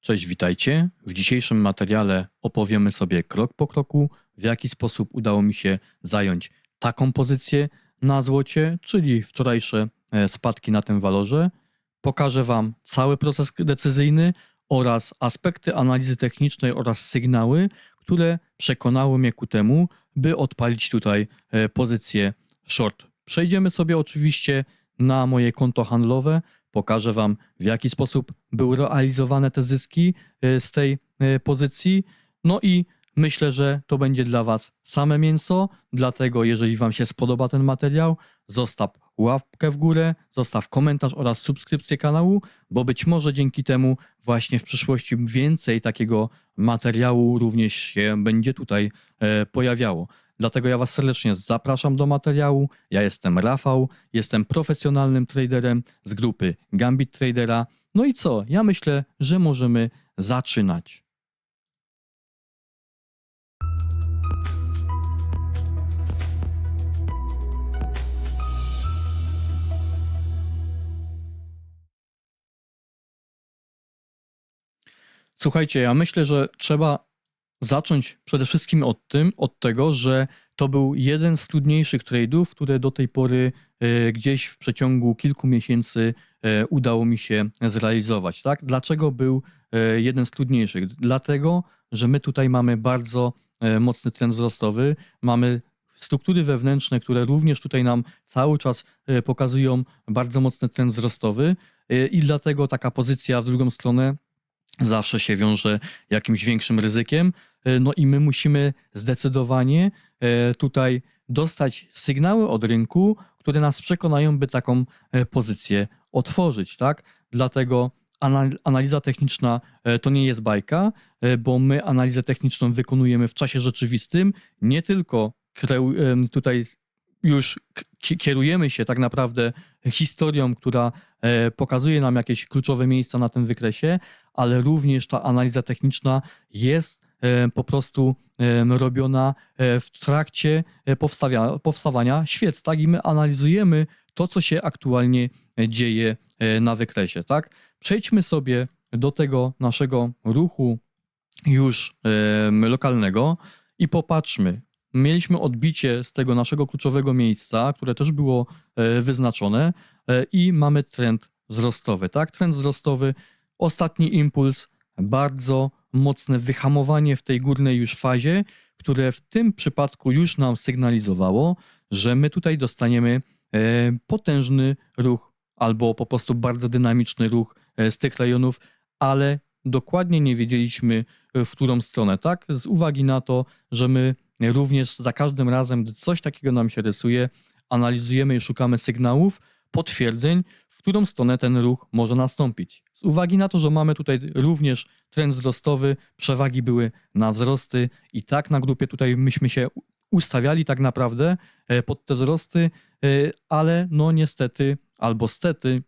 Cześć, witajcie. W dzisiejszym materiale opowiemy sobie krok po kroku, w jaki sposób udało mi się zająć taką pozycję na złocie, czyli wczorajsze e, spadki na tym walorze. Pokażę Wam cały proces decyzyjny oraz aspekty analizy technicznej oraz sygnały, które przekonały mnie ku temu, by odpalić tutaj e, pozycję short. Przejdziemy sobie oczywiście na moje konto handlowe, pokażę Wam, w jaki sposób były realizowane te zyski e, z tej e, pozycji. No i myślę, że to będzie dla Was same mięso. Dlatego, jeżeli Wam się spodoba ten materiał, zostaw łapkę w górę, zostaw komentarz oraz subskrypcję kanału, bo być może dzięki temu właśnie w przyszłości więcej takiego materiału również się będzie tutaj e, pojawiało. Dlatego ja Was serdecznie zapraszam do materiału. Ja jestem Rafał, jestem profesjonalnym traderem z grupy Gambit Tradera. No i co? Ja myślę, że możemy zaczynać. Słuchajcie, ja myślę, że trzeba zacząć przede wszystkim od tym, od tego, że to był jeden z trudniejszych trade'ów, które do tej pory e, gdzieś w przeciągu kilku miesięcy e, udało mi się zrealizować. Tak? Dlaczego był e, jeden z trudniejszych? Dlatego, że my tutaj mamy bardzo mocny trend wzrostowy, mamy struktury wewnętrzne, które również tutaj nam cały czas pokazują bardzo mocny trend wzrostowy i dlatego taka pozycja w drugą stronę zawsze się wiąże jakimś większym ryzykiem. E, No i my musimy zdecydowanie e, tutaj dostać sygnały od rynku, które nas przekonają, by taką e, pozycję otworzyć, tak? Dlatego anal- analiza techniczna to nie jest bajka, bo my analizę techniczną wykonujemy w czasie rzeczywistym, nie tylko tutaj już kierujemy się tak naprawdę historią, która pokazuje nam jakieś kluczowe miejsca na tym wykresie, ale również ta analiza techniczna jest po prostu robiona e, w trakcie e, powstawania świec, tak? I my analizujemy to, co się aktualnie e, dzieje na wykresie, tak? Przejdźmy sobie do tego naszego ruchu już lokalnego i popatrzmy. Mieliśmy odbicie z tego naszego kluczowego miejsca, które też było wyznaczone i mamy trend wzrostowy, tak? Trend wzrostowy, ostatni impuls, bardzo mocne wyhamowanie w tej górnej już fazie, które w tym przypadku już nam sygnalizowało, że my tutaj dostaniemy e, potężny ruch albo po prostu bardzo dynamiczny ruch e, z tych rejonów, ale dokładnie nie wiedzieliśmy, e, w którą stronę, tak? Z uwagi na to, że my również za każdym razem, gdy coś takiego nam się rysuje, analizujemy i szukamy sygnałów, potwierdzeń, w którą stronę ten ruch może nastąpić. Z uwagi na to, że mamy tutaj również trend wzrostowy, przewagi były na wzrosty i tak na grupie tutaj myśmy się ustawiali tak naprawdę e, pod te wzrosty, e, ale no niestety albo stety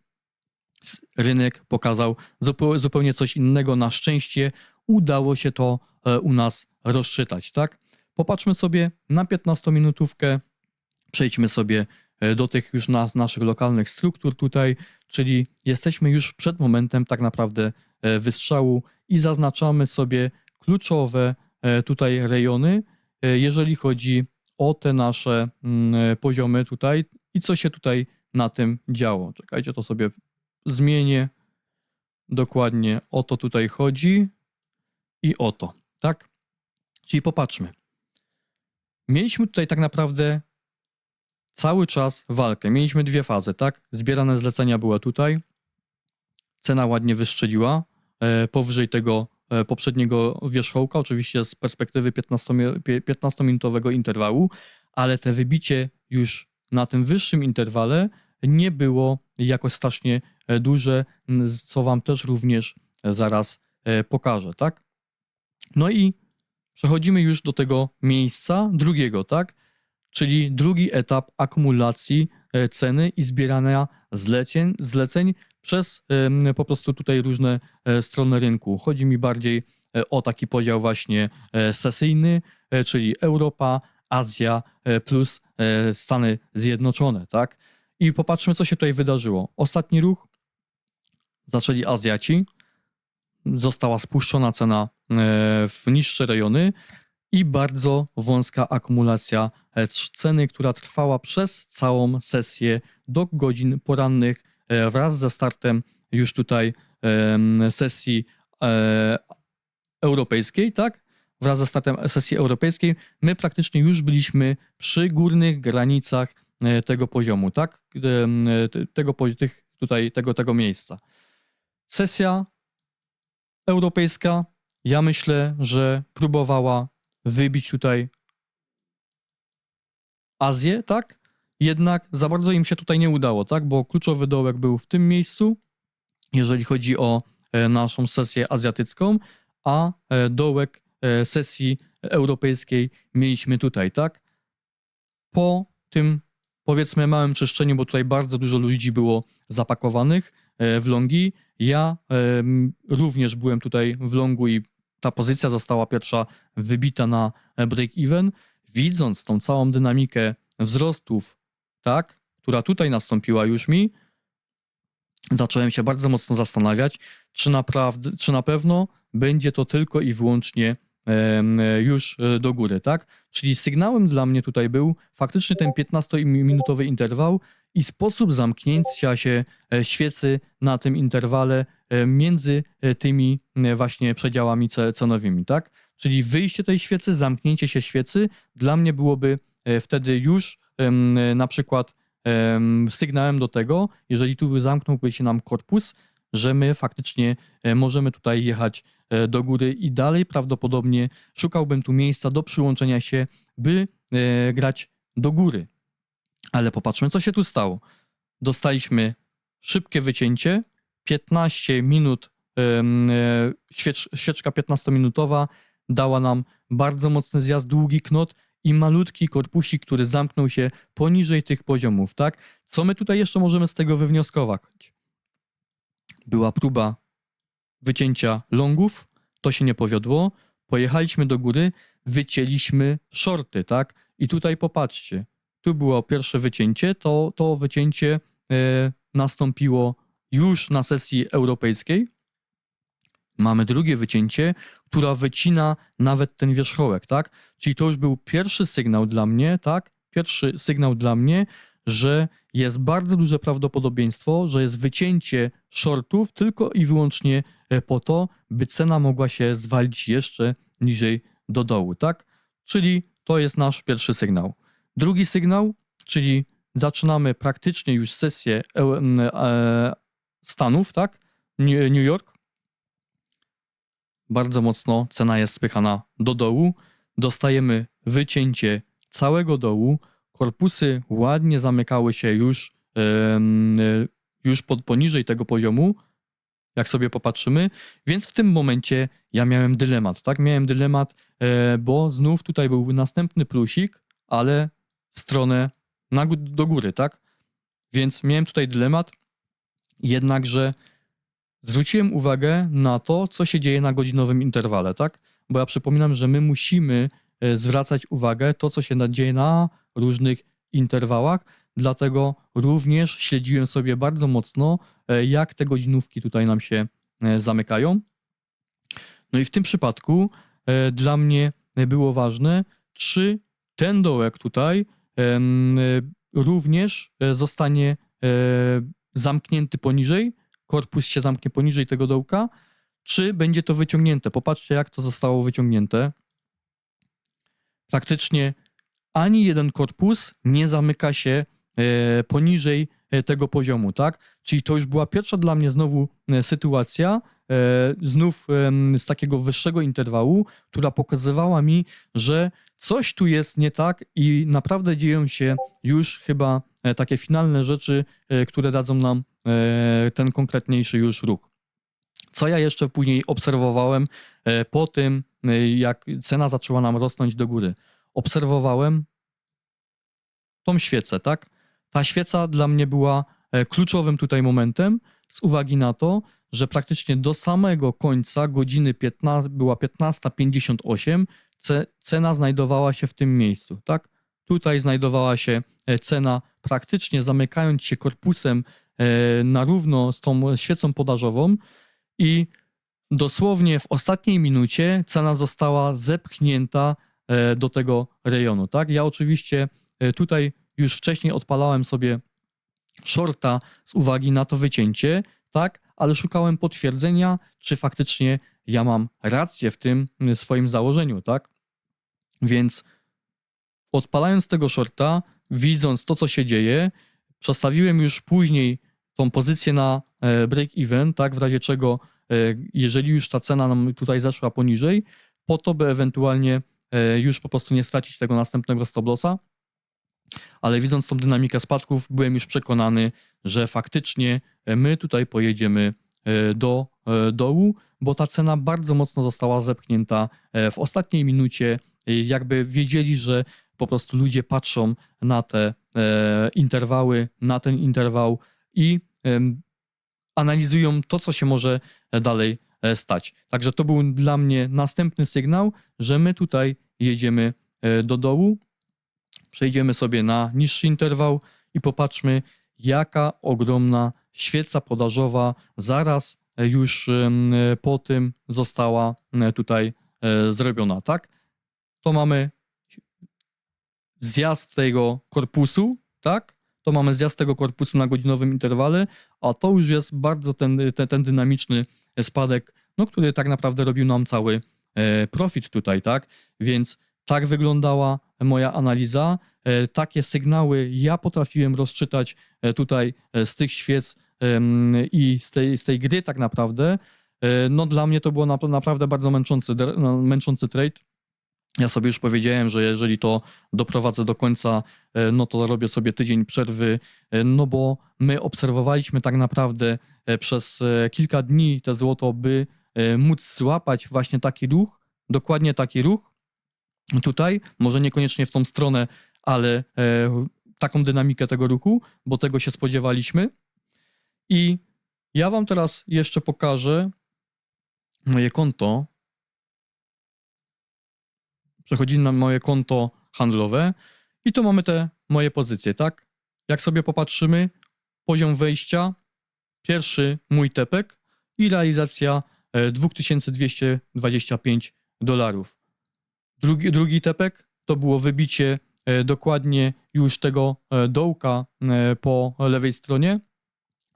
rynek pokazał zupeł- zupełnie coś innego. Na szczęście udało się to e, u nas rozczytać, tak? Popatrzmy sobie na 15-minutówkę, przejdźmy sobie do tych już na, naszych lokalnych struktur tutaj, czyli jesteśmy już przed momentem tak naprawdę e, wystrzału i zaznaczamy sobie kluczowe e, tutaj rejony, e, jeżeli chodzi o te nasze mm, e, poziomy tutaj i co się tutaj na tym działo. Czekajcie, to sobie zmienię. Dokładnie o to tutaj chodzi i o to, tak? Czyli popatrzmy. Mieliśmy tutaj tak naprawdę cały czas walkę. Mieliśmy dwie fazy, tak? Zbierane zlecenia były tutaj. Cena ładnie wystrzeliła e, powyżej tego e, poprzedniego wierzchołka, oczywiście z perspektywy 15 pie- 15-minutowego interwału, ale te wybicie już na tym wyższym interwale nie było jakoś strasznie e, duże, co Wam też również e, zaraz e, pokażę, tak? No i przechodzimy już do tego miejsca drugiego, tak? Czyli drugi etap akumulacji e, ceny i zbierania zleceń, zleceń przez po prostu tutaj różne e, strony rynku. Chodzi mi bardziej e, o taki podział właśnie sesyjny, czyli Europa, Azja plus Stany Zjednoczone, tak? I popatrzmy, co się tutaj wydarzyło. Ostatni ruch zaczęli Azjaci, została spuszczona cena w niższe rejony i bardzo wąska akumulacja ceny, która trwała przez całą sesję do godzin porannych e, wraz ze startem już tutaj sesji e, europejskiej, tak? Wraz ze startem sesji europejskiej my praktycznie już byliśmy przy górnych granicach e, tego poziomu, tak? Tego, tych, tutaj, tego, tego miejsca. Sesja europejska, ja myślę, że próbowała wybić tutaj Azję, tak? Jednak za bardzo im się tutaj nie udało, tak? Bo kluczowy dołek był w tym miejscu, jeżeli chodzi o e, naszą sesję azjatycką, a e, dołek e, sesji europejskiej mieliśmy tutaj, tak? Po tym, powiedzmy, małym czyszczeniu, bo tutaj bardzo dużo ludzi było zapakowanych w longi, ja również byłem tutaj w longu i ta pozycja została pierwsza wybita na break-even. Widząc tą całą dynamikę wzrostów, tak, która tutaj nastąpiła już mi, zacząłem się bardzo mocno zastanawiać, czy naprawdę, czy na pewno będzie to tylko i wyłącznie już e, do góry, tak? Czyli sygnałem dla mnie tutaj był faktycznie ten 15-minutowy interwał i sposób zamknięcia się e, świecy na tym interwale e, między e, tymi e, właśnie przedziałami ce- cenowymi, tak? Czyli wyjście tej świecy, zamknięcie się świecy dla mnie byłoby e, wtedy już e, na przykład em, sygnałem do tego, jeżeli tu zamknąłby się nam korpus, że my faktycznie e, możemy tutaj jechać e, do góry i dalej prawdopodobnie szukałbym tu miejsca do przyłączenia się, by e, grać do góry. Ale popatrzmy, co się tu stało. Dostaliśmy szybkie wycięcie, 15 minut, e, świecz, świeczka 15-minutowa dała nam bardzo mocny zjazd, długi knot i malutki korpusik, który zamknął się poniżej tych poziomów, tak? Co my tutaj jeszcze możemy z tego wywnioskować? Była próba wycięcia longów, to się nie powiodło, pojechaliśmy do góry, wycięliśmy shorty, tak? I tutaj popatrzcie, tu było pierwsze wycięcie, to, to wycięcie e, nastąpiło już na sesji europejskiej. Mamy drugie wycięcie, która wycina nawet ten wierzchołek, tak? Czyli to już był pierwszy sygnał dla mnie, tak? Pierwszy sygnał dla mnie, że jest bardzo duże prawdopodobieństwo, że jest wycięcie shortów tylko i wyłącznie e, po to, by cena mogła się zwalić jeszcze niżej do dołu, tak? Czyli to jest nasz pierwszy sygnał. Drugi sygnał, czyli zaczynamy praktycznie już sesję e, e, Stanów, tak? New York. Bardzo mocno cena jest spychana do dołu. Dostajemy wycięcie całego dołu. Korpusy ładnie zamykały się już, e, już pod, poniżej tego poziomu, jak sobie popatrzymy. Więc w tym momencie ja miałem dylemat, tak? Miałem dylemat, e, bo znów tutaj był następny plusik, ale w stronę na, do góry, tak? Więc miałem tutaj dylemat, jednakże zwróciłem uwagę na to, co się dzieje na godzinowym interwale, tak? Bo ja przypominam, że my musimy e, zwracać uwagę to, co się dzieje na różnych interwałach, dlatego również śledziłem sobie bardzo mocno, e, jak te godzinówki tutaj nam się e, zamykają. No i w tym przypadku e, dla mnie było ważne, czy ten dołek tutaj również zostanie zamknięty poniżej, korpus się zamknie poniżej tego dołka, czy będzie to wyciągnięte. Popatrzcie, jak to zostało wyciągnięte. Praktycznie ani jeden korpus nie zamyka się e, poniżej e, tego poziomu, tak? Czyli to już była pierwsza dla mnie znowu e, sytuacja, znów z takiego wyższego interwału, która pokazywała mi, że coś tu jest nie tak i naprawdę dzieją się już chyba takie finalne rzeczy, które dadzą nam ten konkretniejszy już ruch. Co ja jeszcze później obserwowałem po tym, jak cena zaczęła nam rosnąć do góry? Obserwowałem tą świecę, tak? Ta świeca dla mnie była e, kluczowym tutaj momentem z uwagi na to, że praktycznie do samego końca godziny 15, była 15.58, ce, cena znajdowała się w tym miejscu, tak? Tutaj znajdowała się e, cena praktycznie zamykając się korpusem e, na równo z tą świecą podażową i dosłownie w ostatniej minucie cena została zepchnięta do tego rejonu, tak? Ja oczywiście e, tutaj już wcześniej odpalałem sobie shorta z uwagi na to wycięcie, tak? Ale szukałem potwierdzenia, czy faktycznie ja mam rację w tym swoim założeniu, tak? Więc odpalając tego shorta, widząc to, co się dzieje, przestawiłem już później tą pozycję na e, break-even, tak? W razie czego, e, jeżeli już ta cena nam tutaj zeszła poniżej, po to, by ewentualnie e, już po prostu nie stracić tego następnego stop lossa, ale widząc tą dynamikę spadków, byłem już przekonany, że faktycznie e, my tutaj pojedziemy e, do e, dołu, bo ta cena bardzo mocno została zepchnięta e, w ostatniej minucie. e, Jakby wiedzieli, że po prostu ludzie patrzą na te e, interwały, na ten interwał i analizują to, co się może dalej e, stać. Także to był dla mnie następny sygnał, że my tutaj jedziemy e, do dołu. Przejdziemy sobie na niższy interwał i popatrzmy, jaka ogromna świeca podażowa zaraz e, już e, po tym została e, tutaj e, zrobiona, tak? To mamy zjazd tego korpusu, tak? To mamy zjazd tego korpusu na godzinowym interwale, a to już jest bardzo ten, ten, ten dynamiczny spadek, no, który tak naprawdę robił nam cały e, profit tutaj, tak? Więc tak wyglądała moja analiza. E, Takie sygnały ja potrafiłem rozczytać e, tutaj z tych świec i z tej, z tej gry tak naprawdę. No dla mnie to było nap- naprawdę bardzo męczący, no, męczący trade. Ja sobie już powiedziałem, że jeżeli to doprowadzę do końca, e, no to robię sobie tydzień przerwy, e, no bo my obserwowaliśmy tak naprawdę e, przez kilka dni te złoto, by móc złapać właśnie taki ruch, dokładnie taki ruch tutaj, może niekoniecznie w tą stronę, ale taką dynamikę tego ruchu, bo tego się spodziewaliśmy. I ja wam teraz jeszcze pokażę moje konto. Przechodzimy na moje konto handlowe i tu mamy te moje pozycje, tak? Jak sobie popatrzymy, poziom wejścia, pierwszy mój tepek i realizacja e, 2225 dolarów. Drugi, drugi tepek to było wybicie e, dokładnie już tego e, dołka e, po lewej stronie.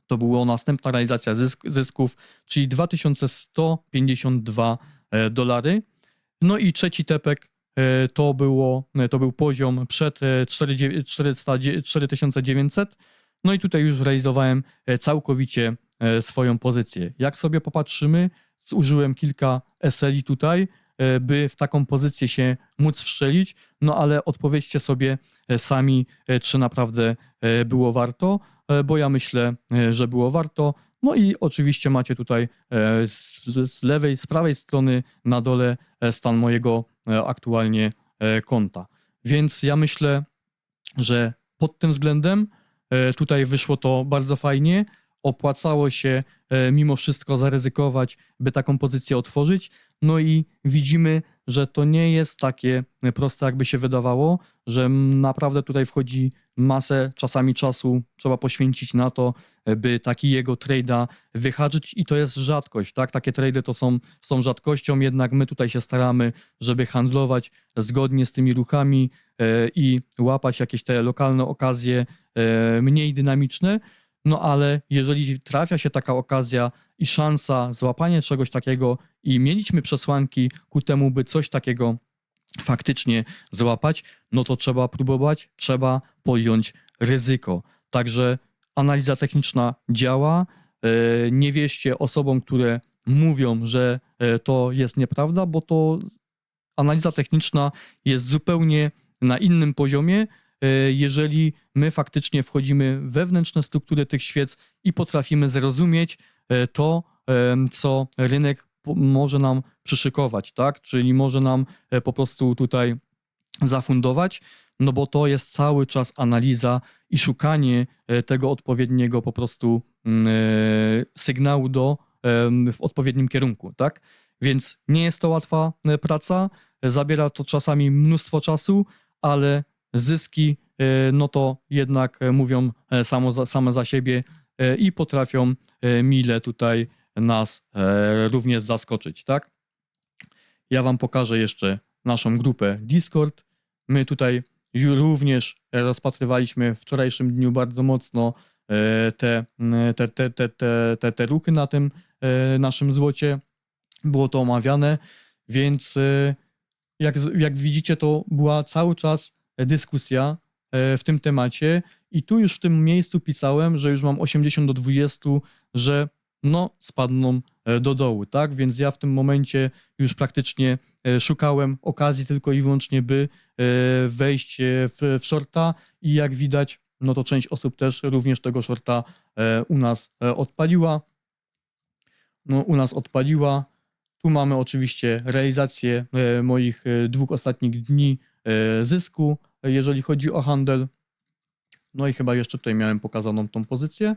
To była następna realizacja zysk, zysków, czyli 2152 e, dolary. No i trzeci tepek e, to, było, e, to był poziom przed e, 4, 400, 4900. No i tutaj już realizowałem e, całkowicie e, swoją pozycję. Jak sobie popatrzymy, zużyłem kilka SLI tutaj, e, by w taką pozycję się móc wszczelić, no ale odpowiedzcie sobie e, sami, e, czy naprawdę e, było warto, e, bo ja myślę, e, że było warto. No i oczywiście macie tutaj e, z, z lewej, z prawej strony na dole e, stan mojego e, aktualnie e, konta. Więc ja myślę, że pod tym względem e, tutaj wyszło to bardzo fajnie. Opłacało się e, mimo wszystko zaryzykować, by taką pozycję otworzyć. No i widzimy, że to nie jest takie proste, jakby się wydawało, że naprawdę tutaj wchodzi masę czasami czasu, trzeba poświęcić na to, by taki jego trade'a wyhaczyć i to jest rzadkość, tak? Takie trady to są, są rzadkością, jednak my tutaj się staramy, żeby handlować zgodnie z tymi ruchami e, i łapać jakieś te lokalne okazje e, mniej dynamiczne. No ale jeżeli trafia się taka okazja i szansa złapania czegoś takiego i mieliśmy przesłanki ku temu, by coś takiego faktycznie złapać, no to trzeba próbować, trzeba podjąć ryzyko. Także analiza techniczna działa. E, Nie wierzcie osobom, które mówią, że e, to jest nieprawda, bo to analiza techniczna jest zupełnie na innym poziomie, e, jeżeli my faktycznie wchodzimy wewnętrzne struktury tych świec i potrafimy zrozumieć to, co rynek może nam przyszykować, tak? Czyli może nam e, po prostu tutaj zafundować, no bo to jest cały czas analiza i szukanie e, tego odpowiedniego po prostu mm, e, sygnału do, w odpowiednim kierunku, tak? Więc nie jest to łatwa praca, zabiera to czasami mnóstwo czasu, ale zyski, no to jednak mówią samo same za siebie i potrafią mile tutaj nas e, również zaskoczyć, tak? Ja wam pokażę jeszcze naszą grupę Discord. My tutaj również rozpatrywaliśmy w wczorajszym dniu bardzo mocno e, te, te, te, te, te, te, te ruchy na tym e, naszym złocie. Było to omawiane, więc jak, jak widzicie, to była cały czas dyskusja w tym temacie i tu już w tym miejscu pisałem, że już mam 80 do 20, że no spadną e, do dołu, tak? Więc ja w tym momencie już praktycznie e, szukałem okazji tylko i wyłącznie, by e, wejść w, w shorta i jak widać, no to część osób też również tego shorta u nas odpaliła. No, u nas odpaliła. Tu mamy oczywiście realizację moich dwóch ostatnich dni zysku, jeżeli chodzi o handel. No i chyba jeszcze tutaj miałem pokazaną tą pozycję.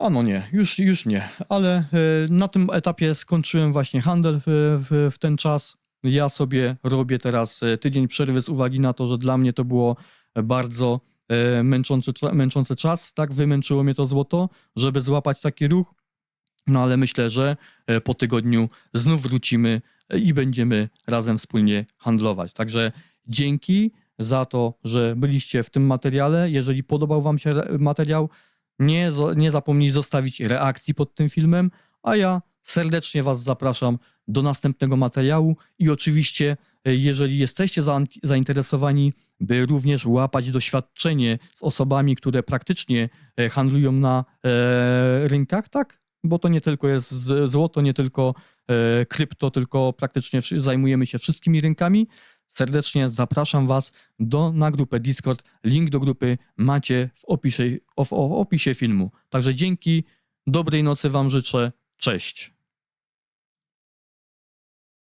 A no nie, już, już nie, ale e, na tym etapie skończyłem właśnie handel w, w, w ten czas. Ja sobie robię teraz e, tydzień przerwy z uwagi na to, że dla mnie to było bardzo e, męczący, męczący czas, tak, wymęczyło mnie to złoto, żeby złapać taki ruch. No ale myślę, że po tygodniu znów wrócimy i będziemy razem wspólnie handlować. Także dzięki za to, że byliście w tym materiale. Jeżeli podobał Wam się materiał, nie, nie zapomnij zostawić reakcji pod tym filmem, a ja serdecznie Was zapraszam do następnego materiału i oczywiście, e, jeżeli jesteście za- zainteresowani, by również łapać doświadczenie z osobami, które praktycznie e, handlują na e, rynkach, tak? Bo to nie tylko jest złoto, nie tylko e, krypto, tylko praktycznie zajmujemy się wszystkimi rynkami. Serdecznie zapraszam Was do, na grupę Discord. Link do grupy macie w opisie, w, w opisie filmu. Także dzięki, dobrej nocy Wam życzę. Cześć.